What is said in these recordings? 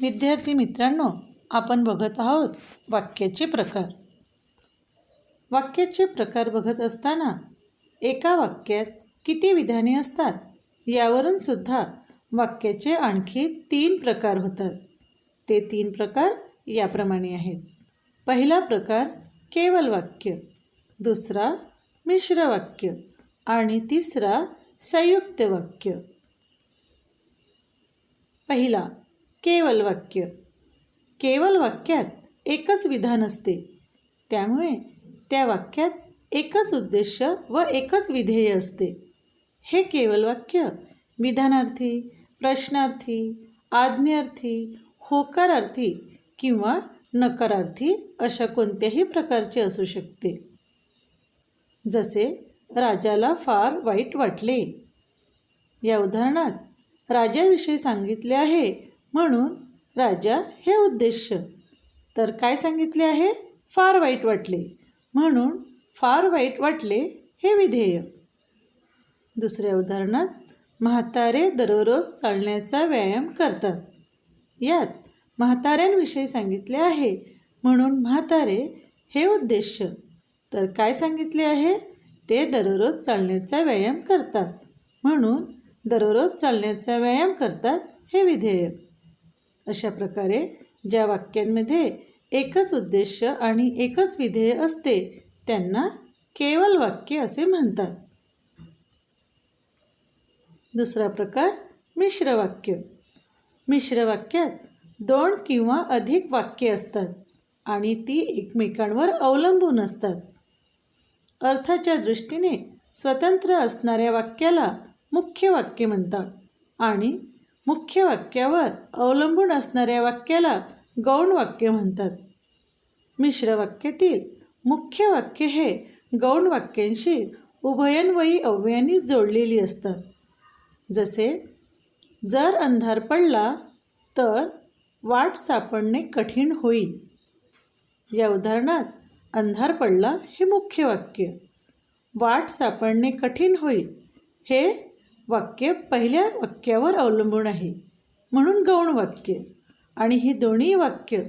विद्यार्थी मित्रांनो आपण बघत आहोत वाक्याचे प्रकार. वाक्याचे प्रकार बघत असताना एका वाक्यात किती विधाने असतात यावरून सुद्धा वाक्याचे आणखी तीन प्रकार होतात. ते तीन प्रकार याप्रमाणे आहेत. पहिला प्रकार केवल वाक्य. दुसरा मिश्र वाक्य. आणि तिसरा संयुक्त वाक्य. पहिला केवल वाक्य केवल वाक्यात एकच विधान असते. त्यामुळे त्या वाक्यात एकच उद्देश व एकच विधेय असते. हे केवल वाक्य विधानार्थी प्रश्नार्थी आज्ञार्थी होकारार्थी किंवा नकारार्थी अशा कोणत्याही प्रकारचे असू शकते. जसे राजाला फार वाईट वाटले. या उदाहरणात राजाविषयी सांगितले आहे म्हणून राजा हे उद्देश. तर काय सांगितले आहे? फार वाईट वाटले. म्हणून फार वाईट वाटले हे विधेय. दुसऱ्या उदाहरणात म्हातारे दररोज चालण्याचा व्यायाम करतात. यात म्हाताऱ्यांविषयी सांगितले आहे. म्हणून म्हातारे हे उद्देश. तर काय सांगितले आहे? ते दररोज चालण्याचा व्यायाम करतात. म्हणून दररोज चालण्याचा व्यायाम करतात हे विधेय. अशा प्रकारे ज्या वाक्यांमध्ये एकच उद्देश आणि एकच विधेय असते त्यांना केवल वाक्य असे म्हणतात. दुसरा प्रकार मिश्र वाक्य मिश्र वाक्यात दोन किंवा अधिक वाक्य असतात आणि ती एकमेकांवर अवलंबून असतात. अर्थाच्या दृष्टीने स्वतंत्र असणाऱ्या वाक्याला मुख्य वाक्य म्हणतात आणि मुख्य वाक्यावर अवलंबून असणाऱ्या वाक्याला गौण वाक्य म्हणतात. मिश्र वाक्यातील मुख्य वाक्य हे गौण वाक्यांशी उभयन्वयी अव्ययांनी जोडलेली असतात. जसे जर अंधार पडला तर वाट सापडणे कठीण होईल. या उदाहरणात अंधार पडला हे मुख्य वाक्य. वाट सापडणे कठीण होईल हे वाक्य पहिल्या वाक्यावर अवलंबून आहे. म्हणून गौण वाक्य. आणि ही दोन्ही वाक्य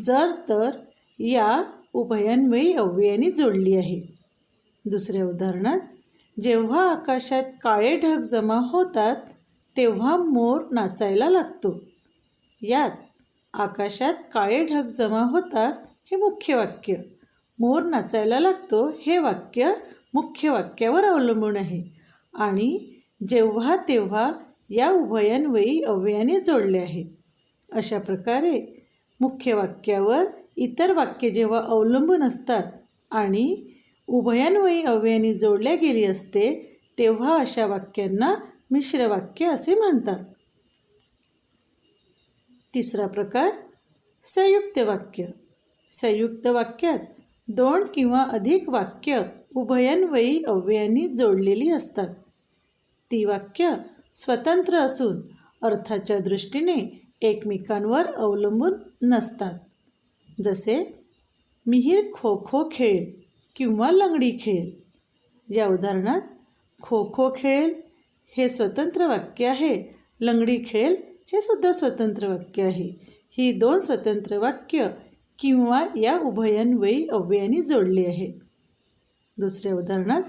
जर तर या उभयांमुळे अव्ययाने जोडली आहे. दुसऱ्या उदाहरणात जेव्हा आकाशात काळे ढग जमा होतात तेव्हा मोर नाचायला लागतो. यात आकाशात काळे ढग जमा होतात हे मुख्य वाक्य. मोर नाचायला लागतो हे वाक्य मुख्य वाक्यावर अवलंबून आहे. आणि जेव्हा तेव्हा या उभयन्वयी अव्ययाने जोडले आहे अशा प्रकारे मुख्य वाक्यावर इतर वाक्य जेव्हा अवलंबून असतात आणि उभयन्वयी अव्ययाने जोडल्या गेली असते तेव्हा अशा वाक्यांना मिश्र वाक्य असे म्हणतात. तिसरा प्रकार संयुक्त वाक्य. संयुक्त वाक्यात दोन किंवा अधिक वाक्य उभयन्वयी अव्ययांनी जोडलेली असतात. ती वाक्य स्वतंत्र असून अर्थाच्या दृष्टीने एकमेकांवर अवलंबून नसतात. जसे मिहीर खो खो खेळेल किंवा लंगडी खेळेल. या उदाहरणात खो खो खेळेल हे स्वतंत्र वाक्य आहे लंगडी खेळेल हे सुद्धा स्वतंत्र वाक्य आहे. ही दोन स्वतंत्र वाक्य किंवा या उभयान्वयी अव्ययाने जोडली आहे. दुसऱ्या उदाहरणात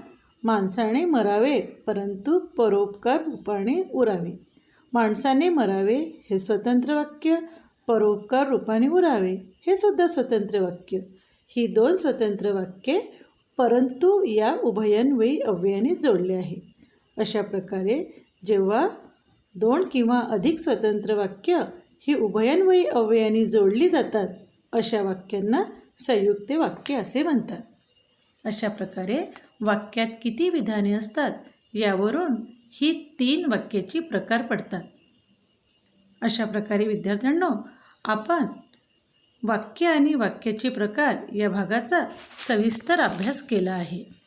माणसाने मरावे परंतु परोपकार रूपाने उरावे. माणसाने मरावे हे स्वतंत्र वाक्य परोपकार रूपाने उरावे हे सुद्धा स्वतंत्र वाक्य. ही दोन स्वतंत्र वाक्ये परंतु या उभयन्वयी अव्ययाने जोडले आहे. अशा प्रकारे जेव्हा दोन किंवा अधिक स्वतंत्र वाक्य ही उभयन्वयी अव्ययाने जोडली जातात अशा वाक्यांना संयुक्त वाक्य असे म्हणतात. अशा प्रकारे वाक्यात किती विधाने असतात यावरून ही तीन वाक्याची प्रकार पडतात. अशा प्रकारे विद्यार्थ्यांनो आपण वाक्य आणि वाक्याचे प्रकार या भागाचा सविस्तर अभ्यास केला आहे.